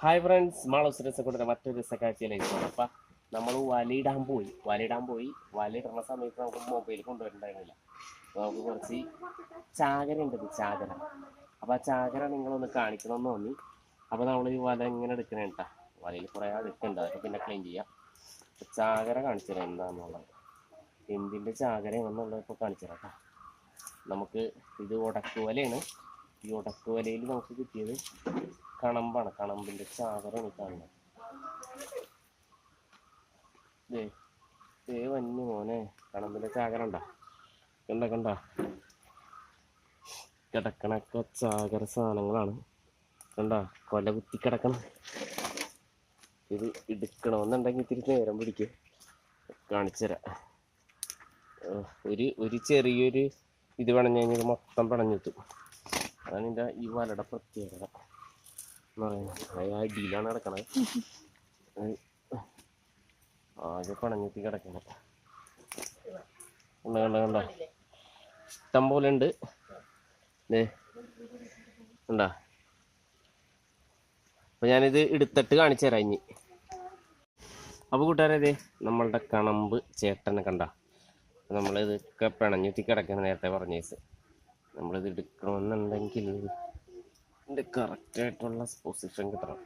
Hi friends Malu's രസക്കൂടെ മറ്റൊരു രസക്കാഴ്ചയിലേക്ക് പോകാം അപ്പം നമ്മൾ വലയിടാൻ പോയി. വലയിടാൻ പോയി. വലയിടുന്ന സമയത്ത് നമുക്ക് മൊബൈൽ കൊണ്ടുവരണ്ടായിരുന്നില്ല അപ്പോൾ നമുക്ക് കുറച്ച് ചാകര ഉണ്ട് ചാകര. അപ്പോൾ ആ ചാകര നിങ്ങളൊന്ന് കാണിക്കണമെന്ന് തോന്നി. അപ്പോൾ നമ്മൾ ഈ വല ഇങ്ങനെ കേട്ടോ വലയിൽ കുറേ അടുക്കുണ്ട്. അതൊക്കെ പിന്നെ ക്ലീൻ ചെയ്യാം. ചാകര കാണിച്ചു തരാം എന്താണെന്നുള്ളത് എന്തിന്റെ എന്നുള്ളത് ഇപ്പോൾ കാണിച്ചു തരാം കേട്ടോ നമുക്ക് ഇത് ഉടക്കുവലയാണ്. ഈ ഉടക്കുവലയിൽ നമുക്ക് കിട്ടിയത് കണമ്പാണ് കണമ്പിന്റെ ചാകരാണ് ഈ കാണുന്നത്. ദേ ദേ വന്യ മോനെ കണമ്പിന്റെ ചാകര ഉണ്ടാ കണ്ട? കിടക്കണൊക്കെ ചാകര സാധനങ്ങളാണ്. കണ്ട? കൊല കുത്തി കിടക്കണം. ഇത് എടുക്കണമെന്നുണ്ടെങ്കിൽ ഇത്തിരി നേരം പിടിക്കും. കാണിച്ചുതരാം ഒരു ഒരു ചെറിയൊരു ഇത് പണഞ്ഞു കഴിഞ്ഞാൽ മൊത്തം പണഞ്ഞു കിട്ടും. അതാണ് ഇതിന്റെ ഈ വലയുടെ പ്രത്യേകത. അടിയിലാണ് കിടക്കണത് ആകെ പണഞ്ഞെത്തി കിടക്കണം. കണ്ട കണ്ട കണ്ട? ഇഷ്ടം പോലെ ഉണ്ട്. ഉണ്ടാ അപ്പൊ ഞാനിത് എടുത്തിട്ട് കാണിച്ചു തരാം ഇനി. അപ്പൊ കൂട്ടുകാരെ നമ്മളുടെ കണമ്പ് ചേട്ടനെ കണ്ട. നമ്മളിതൊക്കെ പിണഞ്ഞുത്തി കിടക്കുന്ന നേരത്തെ പറഞ്ഞേസ് നമ്മളിത് എടുക്കണമെന്നുണ്ടെങ്കിൽ ഇതിന്റെ കറക്റ്റായിട്ടുള്ള പൊസിഷൻ കിട്ടണം.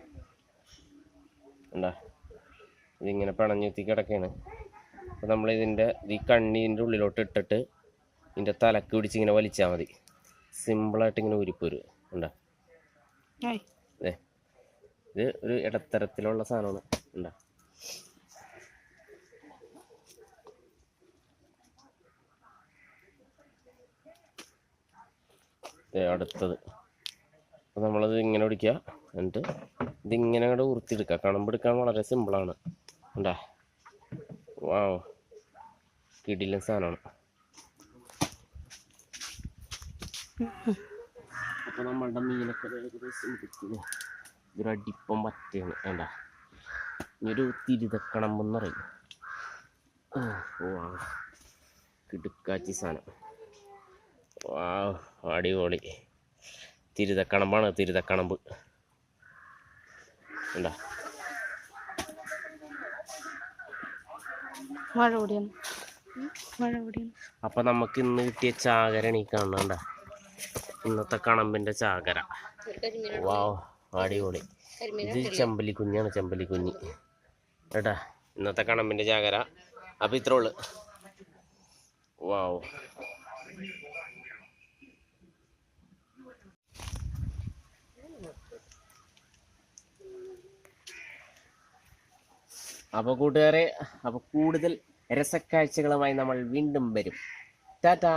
എന്താ ഇതിങ്ങനെ പിണഞ്ഞുത്തി കിടക്കുകയാണ് അപ്പോൾ നമ്മളിതിന്റെ ഈ കണ്ണീന്റെ ഉള്ളിലോട്ട് ഇട്ടിട്ട് ഇതിന്റെ തലക്ക് പിടിച്ച് ഇങ്ങനെ വലിച്ചാൽ മതി. സിമ്പിളായിട്ട് ഇങ്ങനെ ഊരിപ്പോരും ഉണ്ടാ അതെ ഇത് ഒരു ഇടത്തരത്തിലുള്ള സാധനമാണ്. ഉണ്ടാ അടുത്തത്. അപ്പോൾ നമ്മളത് ഇങ്ങനെ പിടിക്കുക. എന്നിട്ട് ഇതിങ്ങനെ അങ്ങോട്ട് ഉറുത്തിയെടുക്കുക കണമ്പെടുക്കാൻ വളരെ സിമ്പിളാണ് ഉണ്ടാ വാ കിടിലൻ സാധനമാണ്. അപ്പോൾ നമ്മളുടെ മീനൊക്കെ ഏകദേശം ഇരിക്കുന്നു ഇതൊരു അടിപ്പം പറ്റയാണ്. വേണ്ട ഇനിയൊരു തിരുതക്കണമ്പെന്ന് പറയും. വാ കിടുക്കാച്ചി സാധനം. വാ അടിപൊളി. തിരുതക്കണമ്പാണ് തിരുതക്കണമ്പ്. തിരിത മഴ കൂടിയാണ് മഴ കൂടിയാണ് അപ്പം നമുക്ക് ഇന്ന് കിട്ടിയ ചാകര എനിക്ക് കാണണ്ട ഇന്നത്തെ കണമ്പിന്റെ ചാകര. വാ അടിപൊളി. ഇത് ചെമ്പലി കുഞ്ഞാണ് ചെമ്പലി കുഞ്ഞി കേട്ടാ? ഇന്നത്തെ കണമ്പിന്റെ ചാകര. അപ്പം ഇത്രേ ഉള്ളു. വാവ്. അപ്പോൾ കൂട്ടുകാരെ അപ്പോൾ കൂടുതൽ രസക്കാഴ്ചകളുമായി നമ്മൾ വീണ്ടും വരും. ടാറ്റാ!